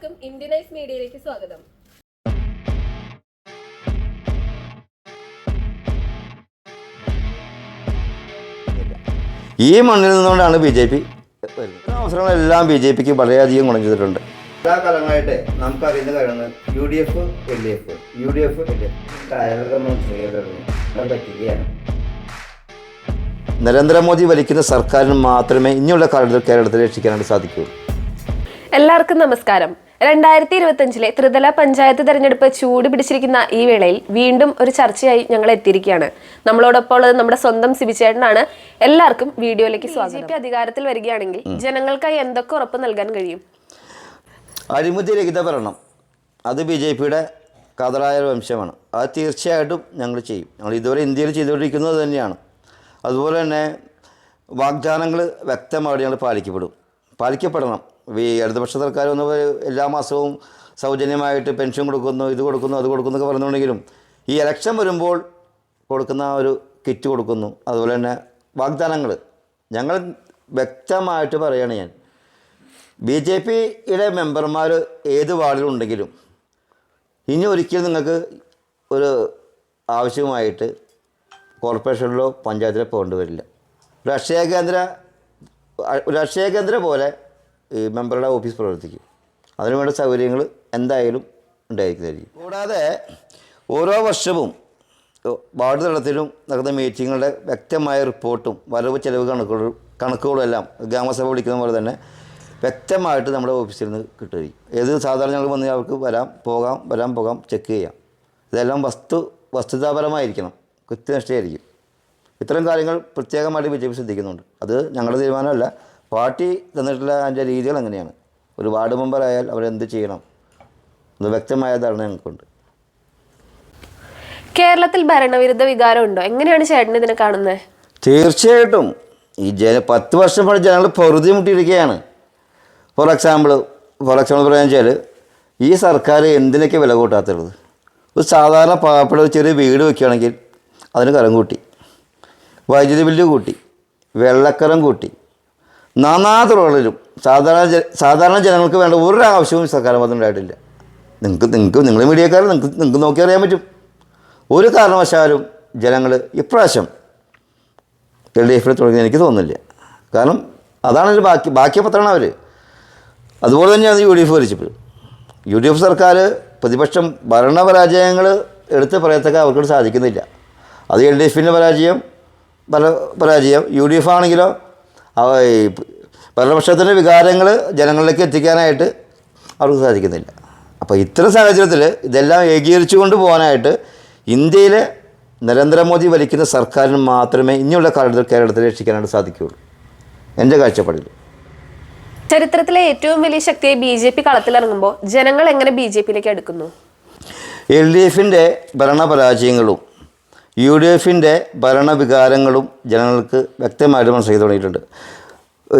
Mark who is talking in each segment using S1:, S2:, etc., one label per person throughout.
S1: എല്ലാവർക്കും ഇന്ത്യനൈസ് മീഡിയയിലേക്ക് സ്വാഗതം.
S2: ഈ മണ്ണിൽ നിന്നുകൊണ്ടാണ് ബി ജെ പി വരുന്നത്. അവസരങ്ങളെല്ലാം ബി ജെ പിക്ക് വളരെയധികം ഗുണം ചെയ്തിട്ടുണ്ട്. എല്ലാ കാലങ്ങളായിട്ട് നമുക്ക് അറിയുന്ന കാര്യങ്ങൾ U D F L D F. U D F L D F. പറ്റുകയാണ് Narendra Modi ഭരിക്കുന്ന സർക്കാരിന് മാത്രമേ ഇനിയുള്ള കാലത്തിൽ കേരളത്തിൽ രക്ഷിക്കാനായിട്ട് സാധിക്കൂ
S1: എല്ലാവർക്കും നമസ്കാരം. രണ്ടായിരത്തി ഇരുപത്തഞ്ചിലെ ത്രിതല പഞ്ചായത്ത് തെരഞ്ഞെടുപ്പ് ചൂട് പിടിച്ചിരിക്കുന്ന ഈ വേളയിൽ വീണ്ടും ഒരു ചർച്ചയായി ഞങ്ങൾ എത്തിയിരിക്കുകയാണ്. നമ്മളോടൊപ്പം ഉള്ളത് നമ്മുടെ സ്വന്തം സിബിചേട്ടനാണ് എല്ലാവർക്കും വീഡിയോയിലേക്ക് സ്വാഗതം. അധികാരത്തിൽ വരികയാണെങ്കിൽ ജനങ്ങൾക്കായി എന്തൊക്കെ ഉറപ്പ് നൽകാൻ കഴിയും?
S2: അഴിമതി രഹിത ഭരണം. അത് ബി ജെ പിയുടെ കതറായ വംശമാണ്. അത് തീർച്ചയായിട്ടും ഞങ്ങൾ ചെയ്യും. ഞങ്ങൾ ഇതുവരെ ഇന്ത്യയിൽ ചെയ്തുകൊണ്ടിരിക്കുന്നത് തന്നെയാണ്. അതുപോലെ തന്നെ വാഗ്ദാനങ്ങൾ വ്യക്തമായിട്ട് ഞങ്ങൾ പാലിക്കപ്പെടും. പാലിക്കപ്പെടണം. ഈ ഇടതുപക്ഷ സർക്കാർ ഒന്ന് എല്ലാ മാസവും സൗജന്യമായിട്ട് പെൻഷൻ കൊടുക്കുന്നു ഇത് കൊടുക്കുന്നു അത് കൊടുക്കുന്നു എന്നൊക്കെ പറഞ്ഞുകൊണ്ടെങ്കിലും ഈ ഇലക്ഷൻ വരുമ്പോൾ കൊടുക്കുന്ന ഒരു കിറ്റ് കൊടുക്കുന്നു. അതുപോലെ തന്നെ വാഗ്ദാനങ്ങൾ ഞങ്ങൾ വ്യക്തമായിട്ട് പറയുകയാണ് ഞാൻ. ബി ജെ പിയുടെ മെമ്പർമാർ ഏത് വാർഡിലുണ്ടെങ്കിലും ഇനി ഒരിക്കലും നിങ്ങൾക്ക് ഒരു ആവശ്യമായിട്ട് കോർപ്പറേഷനിലോ പഞ്ചായത്തിലോ പോകേണ്ടി വരില്ല. രാഷ്ട്രീയ കേന്ദ്ര രാഷ്ട്രീയ കേന്ദ്ര പോലെ മെമ്പറുടെ ഓഫീസ് പ്രവർത്തിക്കും. അതിനുവേണ്ട സൗകര്യങ്ങൾ എന്തായാലും ഉണ്ടായിരിക്കുന്നതായിരിക്കും. കൂടാതെ ഓരോ വർഷവും വാർഡ് തലത്തിലും നടക്കുന്ന മീറ്റിങ്ങുകളുടെ വ്യക്തമായ റിപ്പോർട്ടും വരവ് ചെലവ് കണക്കുകളും കണക്കുകളും എല്ലാം ഗ്രാമസഭ വിളിക്കുന്ന പോലെ തന്നെ വ്യക്തമായിട്ട് നമ്മുടെ ഓഫീസിൽ നിന്ന് കിട്ടുകയും ഏത് സാധാരണ ഞങ്ങൾ വന്ന് അവർക്ക് വരാം പോകാം വരാം പോകാം ചെക്ക് ചെയ്യാം. ഇതെല്ലാം വസ്തു വസ്തുതാപരമായിരിക്കണം. കൃത്യനിഷ്ഠയായിരിക്കും. ഇത്തരം കാര്യങ്ങൾ പ്രത്യേകമായിട്ട് ബി ജെ പി ശ്രദ്ധിക്കുന്നുണ്ട്. അത് ഞങ്ങളുടെ തീരുമാനമല്ല. പാർട്ടി തന്നിട്ടുള്ള അതിന്റെ രീതികൾ അങ്ങനെയാണ്. ഒരു വാർഡ് മെമ്പറായാൽ അവരെന്ത് ചെയ്യണം? എന്ന് വ്യക്തമായ ധാരണ ഞങ്ങൾക്കുണ്ട്.
S1: കേരളത്തിൽ ഭരണവിരുദ്ധ വികാരം ഉണ്ടോ എങ്ങനെയാണ് ചേട്ടൻ ഇതിനെ കാണുന്നത്
S2: തീർച്ചയായിട്ടും. ഈ ജന പത്ത് വർഷം പോലെ ജനങ്ങൾ പൊറുതി മുട്ടിയിരിക്കുകയാണ്. ഫോർ എക്സാമ്പിൾ ഫോർ എക്സാമ്പിൾ പറയാന്ന് വെച്ചാൽ ഈ സർക്കാർ എന്തിനൊക്കെ വില കൂട്ടാത്തുള്ളത്? ഒരു സാധാരണ പാവപ്പെട്ട ഒരു ചെറിയ വീട് വെക്കുകയാണെങ്കിൽ അതിന് കരം കൂട്ടി. വൈദ്യുതി ബില്ല് കൂട്ടി. വെള്ളക്കരം കൂട്ടി. നാനാതുറകളിലും സാധാരണ സാധാരണ ജനങ്ങൾക്ക് വേണ്ട ഒരു ആവശ്യവും സർക്കാർ ഉണ്ടായിട്ടില്ല. നിങ്ങൾക്ക് നിങ്ങൾക്ക് നിങ്ങൾ മീഡിയക്കാർ നിങ്ങൾക്ക് നിങ്ങൾക്ക് നോക്കി അറിയാൻ പറ്റും. ഒരു കാരണവശാലും ജനങ്ങൾ ഇപ്രാവശ്യം എൽ ഡി എഫിൽ തുടങ്ങി എനിക്ക് തോന്നുന്നില്ല. കാരണം അതാണ് ബാക്കി ബാക്കി പത്രമാണ് അവർ അതുപോലെ തന്നെയാണ് യു ഡി എഫ് ഭരിച്ചപ്പോൾ യു ഡി എഫ് സർക്കാർ പ്രതിപക്ഷം ഭരണപരാജയങ്ങൾ എടുത്ത് പറയത്തക്ക അവർക്ക് സാധിക്കുന്നില്ല. അത് എൽ ഡി എഫിന്റെ പരാജയം പല പരാജയം യു ഡി എഫ് ആണെങ്കിലോ ഭരണപക്ഷത്തിന്റെ വികാരങ്ങൾ ജനങ്ങളിലേക്ക് എത്തിക്കാനായിട്ട് അവർക്ക് സാധിക്കുന്നില്ല. അപ്പോൾ ഇത്തരം സാഹചര്യത്തിൽ ഇതെല്ലാം ഏകീകരിച്ചു കൊണ്ട് പോകാനായിട്ട് ഇന്ത്യയിലെ നരേന്ദ്രമോദി വലിക്കുന്ന സർക്കാരിന് മാത്രമേ ഇനിയുള്ള കാലത്തിൽ കേരളത്തിൽ രക്ഷിക്കാനായിട്ട് സാധിക്കുകയുള്ളൂ. എന്റെ കാഴ്ചപ്പാടിൽ.
S1: ചരിത്രത്തിലെ ഏറ്റവും വലിയ ശക്തിയെ ബി ജെ പി കളത്തിലിറങ്ങുമ്പോൾ ജനങ്ങൾ എങ്ങനെ ബി ജെ പിയിലേക്ക് അടുക്കുന്നു?
S2: എൽ ഡി എഫിന്റെ ഭരണപരാജയങ്ങളും യു ഡി എഫിന്റെ ഭരണവികാരങ്ങളും ജനങ്ങൾക്ക് വ്യക്തമായിട്ട് മനസ്സിലാക്കി തുടങ്ങിയിട്ടുണ്ട്.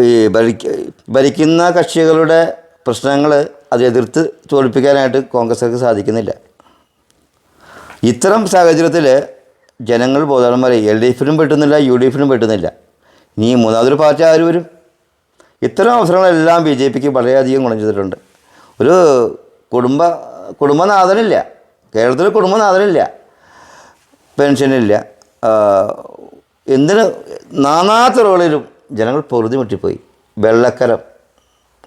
S2: ഈ ഭരിക്ക ഭരിക്കുന്ന കക്ഷികളുടെ പ്രശ്നങ്ങൾ അത് എതിർത്ത് തോൽപ്പിക്കാനായിട്ട് കോൺഗ്രസ്സുകാർക്ക് സാധിക്കുന്നില്ല. ഇത്തരം സാഹചര്യത്തിൽ ജനങ്ങൾ ബോധവാന്മാരെ എൽ ഡി എഫിനും പറ്റുന്നില്ല യു ഡി എഫിനും പറ്റുന്നില്ല ഇനി മൂന്നാമതൊരു പാർട്ടി ആര് വരും? ഇത്തരം അവസരങ്ങളെല്ലാം ബി ജെ പിക്ക് വളരെയധികം ഗുണം ചെയ്തിട്ടുണ്ട്. ഒരു കുടുംബ കുടുംബനാഥനില്ല. കേരളത്തിൽ കുടുംബനാഥനില്ല. പെൻഷനില്ല. എന്തിന് നാനാത്തുറകളിലും ജനങ്ങൾ പൊറുതി മുട്ടിപ്പോയി. വെള്ളക്കരം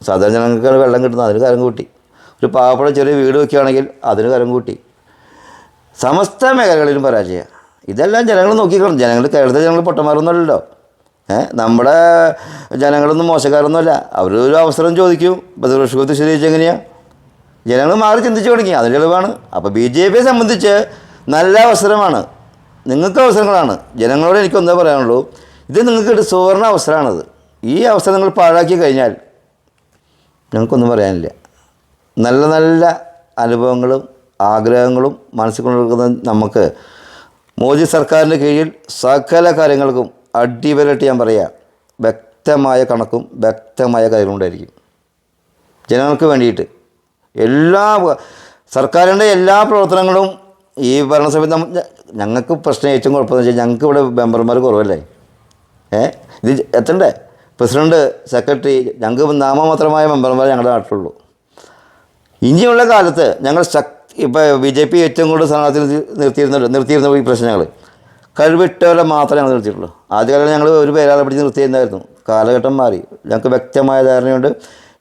S2: സാധാരണ ജനങ്ങൾക്ക് വെള്ളം കിട്ടുന്ന അതിന് കരം കൂട്ടി. ഒരു പാവപ്പെട്ട ചെറിയ വീട് വയ്ക്കുകയാണെങ്കിൽ അതിന് കരം കൂട്ടി. സമസ്ത മേഖലകളിലും പരാജയം. ഇതെല്ലാം ജനങ്ങൾ നോക്കിക്കണം ജനങ്ങൾ കേരളത്തിലെ ജനങ്ങൾ പൊട്ടന്മാരൊന്നുമല്ലല്ലോ. ഏഹ് നമ്മുടെ ജനങ്ങളൊന്നും മോശക്കാരൊന്നുമല്ല. അവരൊരു അവസരം ചോദിക്കും. പ്രതിപക്ഷ ശരിയായിട്ട് എങ്ങനെയാണ് ജനങ്ങൾ മാറി ചിന്തിച്ചു തുടങ്ങി. അതിന്റെ തെളിവാണ്. അപ്പോൾ ബി ജെ പിയെ സംബന്ധിച്ച് നല്ല അവസരമാണ്. നിങ്ങൾക്ക് അവസരങ്ങളാണ്. ജനങ്ങളോട് എനിക്കൊന്നേ പറയാനുള്ളൂ. ഇത് നിങ്ങൾക്കൊരു സുവർണ അവസരമാണത്. ഈ അവസരം നിങ്ങൾ പാഴാക്കി കഴിഞ്ഞാൽ ഞങ്ങൾക്കൊന്നും പറയാനില്ല. നല്ല നല്ല അനുഭവങ്ങളും ആഗ്രഹങ്ങളും മനസ്സിൽ കൊണ്ടിരിക്കുന്ന നമുക്ക് മോദി സർക്കാരിന്റെ കീഴിൽ സകല കാര്യങ്ങൾക്കും അടിവരട്ടി ഞാൻ പറയാം. വ്യക്തമായ കണക്കും വ്യക്തമായ കാര്യങ്ങളും ഉണ്ടായിരിക്കും. ജനങ്ങൾക്ക് വേണ്ടിയിട്ട് എല്ലാ സർക്കാരിന്റെ എല്ലാ പ്രവർത്തനങ്ങളും ഈ ഭരണസഭ ഞങ്ങൾക്ക് പ്രശ്നം ഏറ്റവും കുഴപ്പമെന്ന് വെച്ചാൽ ഞങ്ങൾക്ക് ഇവിടെ മെമ്പർമാർ കുറവല്ലേ? ഏ? ഇത് എത്തണ്ടേ? പ്രസിഡന്റ് സെക്രട്ടറി ഞങ്ങൾക്ക് നാമമാത്രമായ മെമ്പർമാർ ഞങ്ങളുടെ നാട്ടിലുള്ളൂ. ഇനിയുള്ള കാലത്ത് ഞങ്ങൾ ശക്തി ഇപ്പോൾ ബി ജെ പി ഏറ്റവും കൂടുതൽ സ്ഥാനാർത്ഥി നിർത്തി- നിർത്തിയിരുന്ന ഈ പ്രശ്നങ്ങൾ കഴിവിട്ടവരെ മാത്രമേ ഞങ്ങൾ നിർത്തിയിട്ടുള്ളൂ. ആദ്യകാലം ഞങ്ങൾ ഒരു പേരാളെ പിടിച്ച് നിർത്തിയിരുന്നായിരുന്നു. കാലഘട്ടം മാറി. ഞങ്ങൾക്ക് വ്യക്തമായ ധാരണയുണ്ട്.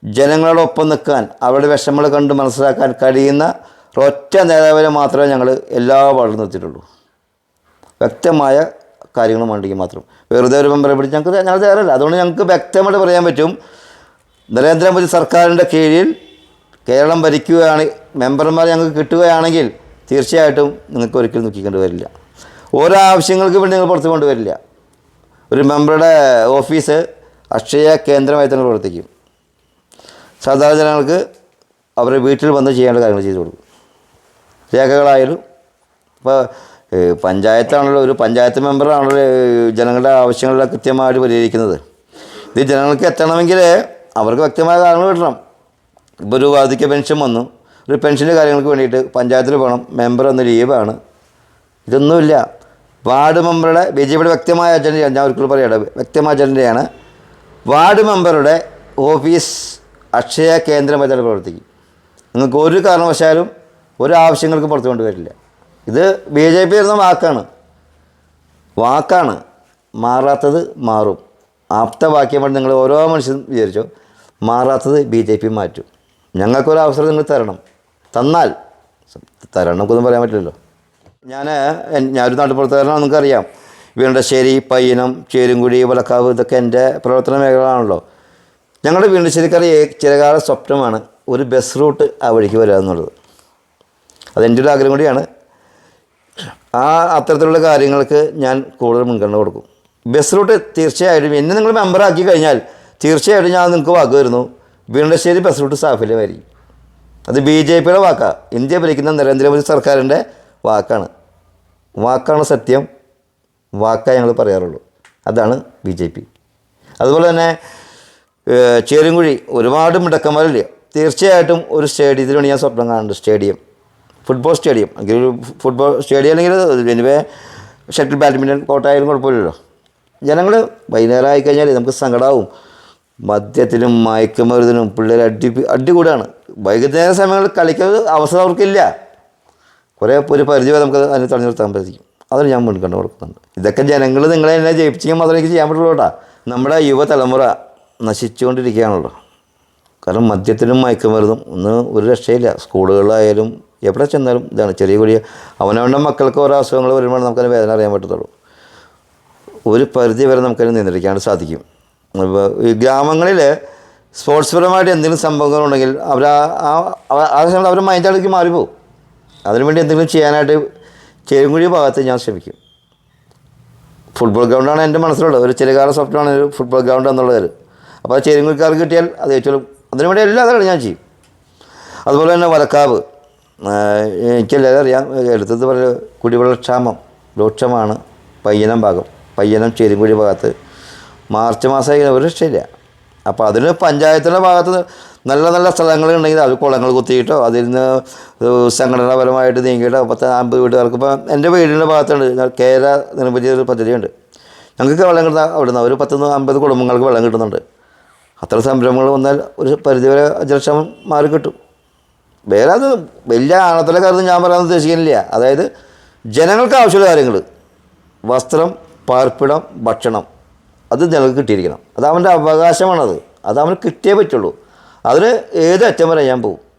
S2: ജനങ്ങളോടൊപ്പം നിൽക്കാൻ അവരുടെ വിഷമങ്ങൾ കണ്ട് മനസ്സിലാക്കാൻ കഴിയുന്ന ഒറ്റ നേതാവിനെ മാത്രമേ ഞങ്ങൾ എല്ലാ വാർഡിലും നിർത്തിയിട്ടുള്ളൂ. വ്യക്തമായ കാര്യങ്ങൾ വേണ്ടെങ്കിൽ മാത്രം. വെറുതെ ഒരു മെമ്പറെ പിടിച്ച് ഞങ്ങൾക്ക് ഞങ്ങൾ തയ്യാറല്ല. അതുകൊണ്ട് ഞങ്ങൾക്ക് വ്യക്തമായിട്ട് പറയാൻ പറ്റും നരേന്ദ്രമോദി സർക്കാരിന്റെ കീഴിൽ കേരളം ഭരിക്കുകയാണ് മെമ്പർമാർ ഞങ്ങൾക്ക് കിട്ടുകയാണെങ്കിൽ തീർച്ചയായിട്ടും നിങ്ങൾക്ക് ഒരിക്കലും ദുഃഖിക്കേണ്ടി വരില്ല. ഓരോ ആവശ്യങ്ങൾക്ക് വേണ്ടി നിങ്ങൾ പുറത്തു കൊണ്ടുവരില്ല. ഒരു മെമ്പറുടെ ഓഫീസ് അക്ഷയ കേന്ദ്രമായി തന്നെ പ്രവർത്തിക്കും. സാധാരണ ജനങ്ങൾക്ക് അവരുടെ വീട്ടിൽ വന്ന് ചെയ്യേണ്ട കാര്യങ്ങൾ ചെയ്തു കൊടുക്കും. രേഖകളായാലും ഇപ്പോൾ പഞ്ചായത്താണല്ലോ ഒരു പഞ്ചായത്ത് മെമ്പറാണല്ലോ ജനങ്ങളുടെ ആവശ്യങ്ങളെ കൃത്യമായിട്ട് പരിഹരിക്കുന്നത്. ഇത് ജനങ്ങൾക്ക് എത്തണമെങ്കിൽ അവർക്ക് വ്യക്തമായ കാര്യങ്ങൾ കിട്ടണം. ഇപ്പോൾ ഒരു വാർദ്ധക്യ പെൻഷൻ വന്നു. ഒരു പെൻഷന്റെ കാര്യങ്ങൾക്ക് വേണ്ടിയിട്ട് പഞ്ചായത്തിൽ പോകണം. മെമ്പർ എന്ന ലീവാണ്. ഇതൊന്നുമില്ല. വാർഡ് മെമ്പറുടെ ബി ജെ പിയുടെ വ്യക്തമായ അജണ്ടയാണ്. ഞാൻ ഒരിക്കലും പറയട്ടെ വ്യക്തമായ അജണ്ടയാണ്. വാർഡ് മെമ്പറുടെ ഓഫീസ് അക്ഷയ കേന്ദ്രമായിട്ടാണ് പ്രവർത്തിക്കും. നിങ്ങൾക്ക് ഒരു കാരണവശാലും ഒരു ആവശ്യങ്ങൾക്കും പുറത്തു കൊണ്ടുവരില്ല. ഇത് ബി ജെ പി വരുന്ന വാക്കാണ്. വാക്കാണ്. മാറാത്തത് മാറും. ആപ്ത വാക്യമായിട്ട് നിങ്ങൾ ഓരോ മനുഷ്യരും വിചാരിച്ചോ. മാറാത്തത് ബി ജെ പി മാറ്റും. ഞങ്ങൾക്കൊരു അവസരം നിങ്ങൾ തരണം. തന്നാൽ തരണം നമുക്കൊന്നും പറയാൻ പറ്റില്ലല്ലോ. ഞാൻ ഞാനൊരു നാട്ടുപുറത്തുകാരനാണ് നിങ്ങൾക്കറിയാം. വീണ്ടശ്ശേരി പയ്യനം ചേരുംകുടി വലക്കാവ് ഇതൊക്കെ എന്റെ പ്രവർത്തന മേഖലകളാണല്ലോ. ഞങ്ങളുടെ വീണ്ടശ്ശേരിക്കാർ ചിലകാല സ്വപ്നമാണ് ഒരു ബസ് റൂട്ട് ആ വഴിക്ക് വരിക എന്നുള്ളത് അതെന്റെ ഒരു ആഗ്രഹം കൂടിയാണ്. ആ അത്തരത്തിലുള്ള കാര്യങ്ങൾക്ക് ഞാൻ കൂടുതൽ മുൻഗണന കൊടുക്കും. ബസ് റൂട്ട് തീർച്ചയായിട്ടും എന്നെ നിങ്ങൾ മെമ്പറാക്കി കഴിഞ്ഞാൽ തീർച്ചയായിട്ടും ഞാൻ നിങ്ങൾക്ക് വാക്ക് വരുന്നു വീണ്ടശ്ശേരി ബസ് റൂട്ട് സാഫല്യമായിരിക്കും. അത് ബി ജെ പിയുടെ വാക്കാണ് ഇന്ത്യ ഭരിക്കുന്ന നരേന്ദ്രമോദി സർക്കാരിന്റെ വാക്കാണ്. വാക്കാണ് സത്യം. വാക്കായി ഞങ്ങൾ പറയാറുള്ളൂ. അതാണ് ബി ജെ പി. അതുപോലെ തന്നെ ചേരുംകുഴി ഒരുപാട് മിടക്കന്മാരില്ല? തീർച്ചയായിട്ടും ഒരു സ്റ്റേഡിയത്തിന് വേണ്ടി ഞാൻ സ്വപ്നം കാണുന്നുണ്ട്. സ്റ്റേഡിയം. ഫുട്ബോൾ സ്റ്റേഡിയം എങ്കിൽ ഫുട്ബോൾ സ്റ്റേഡിയം അല്ലെങ്കിൽ എനിവേ ഷട്ടിൽ ബാഡ്മിന്റൺ കോട്ടായാലും കുഴപ്പമില്ലല്ലോ. ജനങ്ങൾ വൈകുന്നേരം ആയിക്കഴിഞ്ഞാൽ നമുക്ക് സങ്കടമാവും മദ്യത്തിനും മയക്കുമരുന്നിനും പിള്ളേർ അടി അടി കൂടാണ് വൈകുന്നേര സമയങ്ങളിൽ കളിക്കുന്നത് അവസരം അവർക്കില്ല. കുറേ ഒരു പരിധി വരെ നമുക്ക് അതിനെ തടഞ്ഞു നിർത്താൻ പറ്റും അതിന് ഞാൻ മുൻഗണന കൊടുക്കുന്നുണ്ട്. ഇതൊക്കെ ജനങ്ങൾ നിങ്ങളെ എന്നെ ജയിപ്പിച്ചെങ്കിൽ മാത്രമേ എനിക്ക് ചെയ്യാൻ പറ്റുള്ളൂ കേട്ടോ. നമ്മുടെ യുവതലമുറ നശിച്ചുകൊണ്ടിരിക്കുകയാണല്ലോ. കാരണം മദ്യത്തിനും മയക്കുമരുന്നും ഒന്ന് ഒരു രക്ഷയില്ല. സ്കൂളുകളിലായാലും എവിടെ ചെന്നാലും ഇതാണ് ചെറിയ കൂടിയ അവനവന്റെ മക്കൾക്ക് ഓരോ അസുഖങ്ങൾ വരുമ്പോൾ നമുക്കതിന് വേദന അറിയാൻ പറ്റത്തുള്ളൂ. ഒരു പരിധി വരെ നമുക്കതിനെ നിയന്ത്രിക്കാൻ സാധിക്കും. ഈ ഗ്രാമങ്ങളിൽ സ്പോർട്സ് പരമായിട്ട് എന്തെങ്കിലും സംഭവങ്ങളുണ്ടെങ്കിൽ അവർ ആ ആ- അവർ സമയത്ത് അവരുടെ മൈൻഡ് അടക്കി മാറിപ്പോവും. അതിനുവേണ്ടി എന്തെങ്കിലും ചെയ്യാനായിട്ട് ചേരുംകുഴി ഭാഗത്ത് ഞാൻ ശ്രമിക്കും. ഫുട്ബോൾ ഗ്രൗണ്ടാണ് എന്റെ മനസ്സിലുള്ളത്. ഒരു ചിലകാല സ്വപ്നമാണ് ഒരു ഫുട്ബോൾ ഗ്രൗണ്ട് എന്നുള്ളത് അപ്പോൾ ആ ചേരുംകുഴിക്കാർക്ക് കിട്ടിയാൽ അത് ഏറ്റവും അതിനുവേണ്ടി എല്ലാ കാര്യങ്ങളും ഞാൻ ചെയ്യും. അതുപോലെ തന്നെ വലക്കാവ്. എനിക്കെല്ലാവരും അറിയാം. എടുത്തത് പറയുക കുടിവെള്ളക്ഷാമം രൂക്ഷമാണ് പയ്യനം ഭാഗം. പയ്യനം ചേരുംകുഴി ഭാഗത്ത്. മാർച്ച് മാസമായി ഒരു രക്ഷയില്ല. അപ്പോൾ അതിന് പഞ്ചായത്തിന്റെ ഭാഗത്ത് നല്ല നല്ല സ്ഥലങ്ങളുണ്ടെങ്കിൽ അത് കുളങ്ങൾ കുത്തിയിട്ടോ അതിൽ നിന്ന് സംഘടനാപരമായിട്ട് നീങ്ങിയിട്ടോ പത്ത് അമ്പത് വീട്ടുകാർക്ക് ഇപ്പോൾ എന്റെ വീടിന്റെ ഭാഗത്തുണ്ട്. കേര നിർമ്മിച്ച ഒരു പദ്ധതിയുണ്ട്. ഞങ്ങൾക്ക് വെള്ളം കിട്ടുന്ന അവിടെ നിന്ന് ഒരു പത്ത് അമ്പത് കുടുംബങ്ങൾക്ക് വെള്ളം കിട്ടുന്നുണ്ട്. അത്ര സംരംഭങ്ങൾ വന്നാൽ ഒരു പരിധിവരെ ജലക്ഷാമം മാറി കിട്ടും. വേറെ അത് വലിയ ആണത്തിലെ കാര്യം ഞാൻ പറയാൻ ഉദ്ദേശിക്കുന്നില്ല. അതായത് ജനങ്ങൾക്ക് ആവശ്യമുള്ള കാര്യങ്ങൾ. വസ്ത്രം പാർപ്പിടം ഭക്ഷണം. അത് ജനങ്ങൾക്ക് കിട്ടിയിരിക്കണം. അത് അവന്റെ അവകാശമാണത്. അത് അവന് കിട്ടിയേ പറ്റുള്ളൂ. അതിന് ഏത് അറ്റം വരെ ഞാൻ പോകും